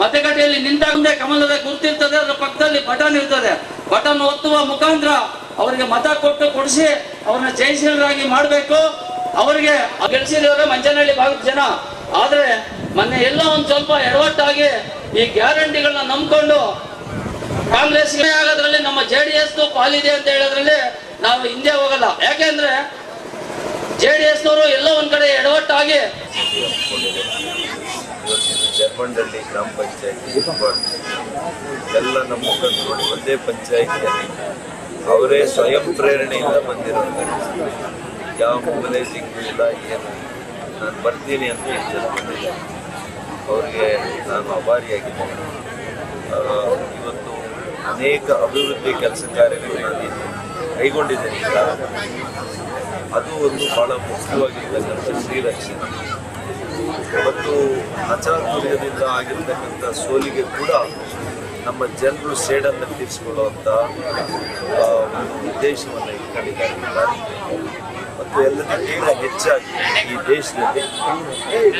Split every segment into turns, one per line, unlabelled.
ಮತಗಟ್ಟೆಯಲ್ಲಿ ನಿಂತಾಗೆ ಕಮಲದ ಗುರುತಿರ್ತದೆ, ಅದರ ಪಕ್ಕದಲ್ಲಿ ಬಟನ್ ಇರ್ತದೆ. ಬಟನ್ ಒತ್ತುವ ಮುಖಾಂತರ ಅವರಿಗೆ ಮತ ಕೊಟ್ಟು ಕೊಡಿಸಿ ಅವರನ್ನ ಜಯಶೀಲರಾಗಿ ಮಾಡಬೇಕು. ಅವರಿಗೆ ಗೆಲ್ಸಿದವರು ಮಂಚನಹಳ್ಳಿ ಭಾಗದ ಜನ. ಆದರೆ ಮೊನ್ನೆ ಎಲ್ಲ ಒಂದು ಸ್ವಲ್ಪ ಎಡವಟ್ಟಾಗಿ ಈ ಗ್ಯಾರಂಟಿಗಳನ್ನ ನಂಬಿಕೊಂಡು ಕಾಂಗ್ರೆಸ್ ಆಗೋದ್ರಲ್ಲಿ ನಮ್ಮ ಜೆ ಡಿ ಎಸ್ ಪಾಲಿದೆ ಅಂತ ಹೇಳೋದ್ರಲ್ಲಿ ನಾವು ಹಿಂದೆ ಹೋಗಲ್ಲ. ಯಾಕೆಂದ್ರೆ ಜೆ ಡಿ ಎಸ್ನವರು ಎಲ್ಲ ಒಂದ್ ಕಡೆ ಎಡವಟ್ಟಾಗಿ
ಜರ್ಮಂಡಳ್ಳಿ ಗ್ರಾಮ ಪಂಚಾಯತಿ ಎಲ್ಲ ನಮ್ಮ ಮುಖಂಡರು ಒಂದೇ ಪಂಚಾಯತಿಯಲ್ಲಿ. ಅವರೇ ಸ್ವಯಂ ಪ್ರೇರಣೆಯಿಂದ ಬಂದಿರೋದು. ಯಾವ ಮೊಬಲೈಸಿಂಗ್ ಇಲ್ಲ ಏನು ನಾನು ಬರ್ತೀನಿ ಅಂತ ಎಷ್ಟು ಅವ್ರಿಗೆ ನಾನು ಅಭಾರಿಯಾಗಿದ್ದೇನೆ. ಇವತ್ತು ಅನೇಕ ಅಭಿವೃದ್ಧಿ ಕೆಲಸ ಕಾರ್ಯಗಳು ನಾನು ಕೈಗೊಂಡಿದ್ದೇನೆ. ಅದು ಒಂದು ಬಹಳ ಮುಖ್ಯವಾಗಿರ್ತಕ್ಕಂಥ ಶ್ರೀರಕ್ಷಣೆ ಮತ್ತು ಅಚಾತುರ್ಯದಿಂದ ಆಗಿರ್ತಕ್ಕಂಥ ಸೋಲಿಗೆ ಕೂಡ ನಮ್ಮ ಜನರು ಸೇಡನ್ನು ತೀರಿಸಿಕೊಳ್ಳುವಂಥ ಉದ್ದೇಶವನ್ನು ಇಟ್ಕೊಂಡಿದ್ದಾರೆ ಮತ್ತು ಎಲ್ಲದಕ್ಕಿಂತ ಹೆಚ್ಚಾಗಿ ಈ ದೇಶದಲ್ಲಿ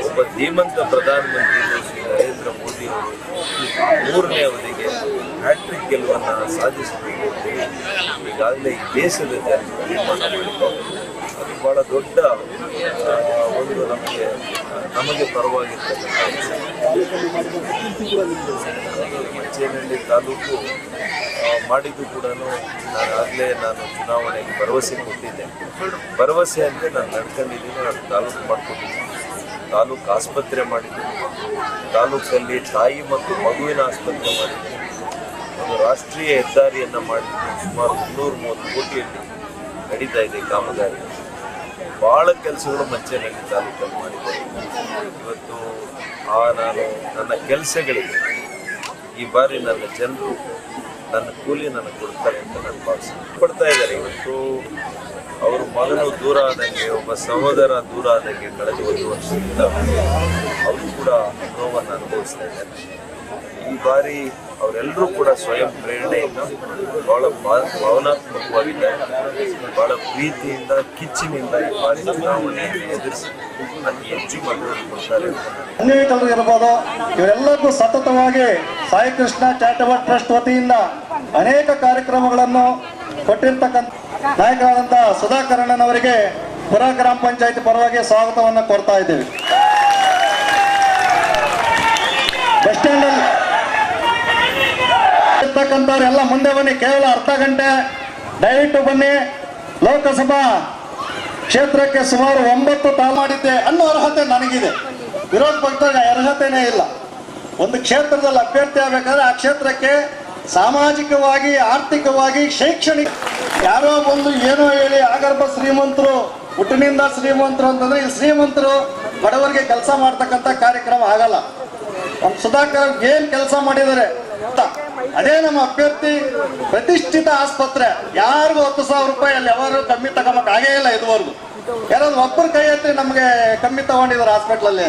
ಒಬ್ಬ ಧೀಮಂತ ಪ್ರಧಾನಮಂತ್ರಿ ನರೇಂದ್ರ ಮೋದಿ ಅವರು ಮೂರನೇ ಅವಧಿಗೆ ಹ್ಯಾಟ್ರಿಕ್ ಗೆಲುವನ್ನು ಸಾಧಿಸಬೇಕು ಈಗಾಗಲೇ ಈ ದೇಶದ ಅದು ಬಹಳ ದೊಡ್ಡ ನಮಗೆ ಪರವಾಗಿರ್ತಕ್ಕಂಥ ಮಂಚೇನಹಳ್ಳಿ ತಾಲೂಕು ಮಾಡಿದ್ದು ಕೂಡ ನಾನಾಗಲೇ ನಾನು ಚುನಾವಣೆಗೆ ಭರವಸೆ ಕೊಟ್ಟಿದ್ದೆ. ಭರವಸೆ ಅಂದರೆ ನಾನು ನಡ್ಕೊಂಡಿದ್ದೀನಿ, ನಾನು ತಾಲೂಕು ಮಾಡ್ಕೊಂಡಿದ್ದೀನಿ. ತಾಲೂಕು ಆಸ್ಪತ್ರೆ ಮಾಡಿದ್ದೀನಿ. ತಾಲೂಕಲ್ಲಿ ತಾಯಿ ಮತ್ತು ಮಗುವಿನ ಆಸ್ಪತ್ರೆ ಮಾಡಿದ್ದೀನಿ. ಒಂದು ರಾಷ್ಟ್ರೀಯ ಹೆದ್ದಾರಿಯನ್ನು ಮಾಡಿದ್ದು ಸುಮಾರು ಮುನ್ನೂರು ಮೂವತ್ತು ಕೋಟಿಯಲ್ಲಿ ನಡೀತಾ ಇದೆ ಕಾಮಗಾರಿ. ಭಾಳ ಕೆಲಸಗಳು ಮಂಚೇನಹಳ್ಳಿ ತಾಲೂಕಲ್ಲಿ ಮಾಡಿದೆ. ಇವತ್ತು ಆ ನಾನು ನನ್ನ ಕೆಲಸಗಳಿಗೆ ಈ ಬಾರಿ ನನ್ನ ಜನರು ನನ್ನ ಕೂಲಿ ನನಗೆ ಕೊಡ್ತಾರೆ ಅಂತ ನಾನು ಭಾವಿಸ್ತೀನಿ. ಕೊಡ್ತಾ ಇದ್ದಾರೆ. ಇವತ್ತು ಅವರು ಮಗನು ದೂರ ಆದಂಗೆ, ಒಬ್ಬ ಸಹೋದರ ದೂರ ಆದಂಗೆ ಕಳೆದ ಒಂದು ವರ್ಷದಿಂದ ಅವರು ಕೂಡ ನೋವನ್ನು ಅನುಭವಿಸ್ತಾ ಇದ್ದಾರೆ. ಈ ಬಾರಿ ಅವರೆಲ್ಲರೂ ಕೂಡ ಸ್ವಯಂ ಪ್ರೇರಣೆಯಿಂದ ಬಹಳ ಭಾವನಾತ್ಮಕವಾಗಿದ್ದಾರೆ. ಬಹಳ ಪ್ರೀತಿಯಿಂದ, ಕಿಚ್ಚಿನಿಂದ ಈ ಬಾರಿ ಚುನಾವಣೆ ಎದುರಿಸಿ ಅತಿ ಹೆಚ್ಚು ಕೊಡ್ತಾರೆ.
ಇರ್ಬೋದು. ಇವರೆಲ್ಲರಿಗೂ ಸತತವಾಗಿ ಸಾಯಿ ಕೃಷ್ಣ ಚಾರಿಟಬಲ್ ಟ್ರಸ್ಟ್ ವತಿಯಿಂದ ಅನೇಕ ಕಾರ್ಯಕ್ರಮಗಳನ್ನು ಕೊಟ್ಟಿರ್ತಕ್ಕಂಥ ನಾಯಕರಾದಂತಹ ಸುಧಾಕರಣನ್ ಅವರಿಗೆ ಪುರ ಗ್ರಾಮ ಪಂಚಾಯತಿ ಪರವಾಗಿ ಸ್ವಾಗತವನ್ನು ಕೋರ್ತಾ ಇದ್ದೇವೆ. ಬಸ್ ಸ್ಟ್ಯಾಂಡಲ್ಲಿ ಇರ್ತಕ್ಕಂಥವ್ರೆಲ್ಲ ಮುಂದೆ ಬನ್ನಿ, ಕೇವಲ ಅರ್ಧ ಗಂಟೆ. ದಯವಿಟ್ಟು ಬನ್ನಿ. ಲೋಕಸಭಾ ಕ್ಷೇತ್ರಕ್ಕೆ ಸುಮಾರು ಒಂಬತ್ತು ತಾ ಮಾಡಿದ್ದೆ ಅನ್ನೋ ಅರ್ಹತೆ ನನಗಿದೆ. ವಿರೋಧ ಪಕ್ಷದಾಗ ಅರ್ಹತೆನೇ ಇಲ್ಲ. ಒಂದು ಕ್ಷೇತ್ರದಲ್ಲಿ ಅಭ್ಯರ್ಥಿ ಆಗಬೇಕಾದ್ರೆ ಆ ಕ್ಷೇತ್ರಕ್ಕೆ ಸಾಮಾಜಿಕವಾಗಿ, ಆರ್ಥಿಕವಾಗಿ, ಶೈಕ್ಷಣಿಕ ಯಾರೋ ಬಂದು ಏನೋ ಹೇಳಿ ಆಗರ್ಭ ಶ್ರೀಮಂತರು, ಹುಟ್ಟಿನಿಂದ ಶ್ರೀಮಂತರು ಅಂತಂದ್ರೆ ಈ ಶ್ರೀಮಂತರು ಬಡವರಿಗೆ ಕೆಲಸ ಮಾಡ್ತಕ್ಕಂಥ ಕಾರ್ಯಕ್ರಮ ಆಗಲ್ಲ. ನಮ್ಮ ಸುಧಾಕರ್ ಏನ್ ಕೆಲಸ ಮಾಡಿದ್ದಾರೆ? ಅದೇ ನಮ್ಮ ಅಭ್ಯರ್ಥಿ ಪ್ರತಿಷ್ಠಿತ ಆಸ್ಪತ್ರೆ. ಯಾರಿಗೂ ಹತ್ತು ಸಾವಿರ ರೂಪಾಯಿ ಅಲ್ಲಿ ಯಾರು ಕಮ್ಮಿ ತಗೊಂಬಕ್. ಆಗೇ ಇಲ್ಲ ಇದುವರೆಗೂ. ಯಾರಾದ್ರೂ ಒಬ್ಬರು ಕೈ ಎತ್ತಿ ನಮಗೆ ಕಮ್ಮಿ ತಗೊಂಡಿದ್ದಾರೆ ಹಾಸ್ಪಿಟ್ಲಲ್ಲಿ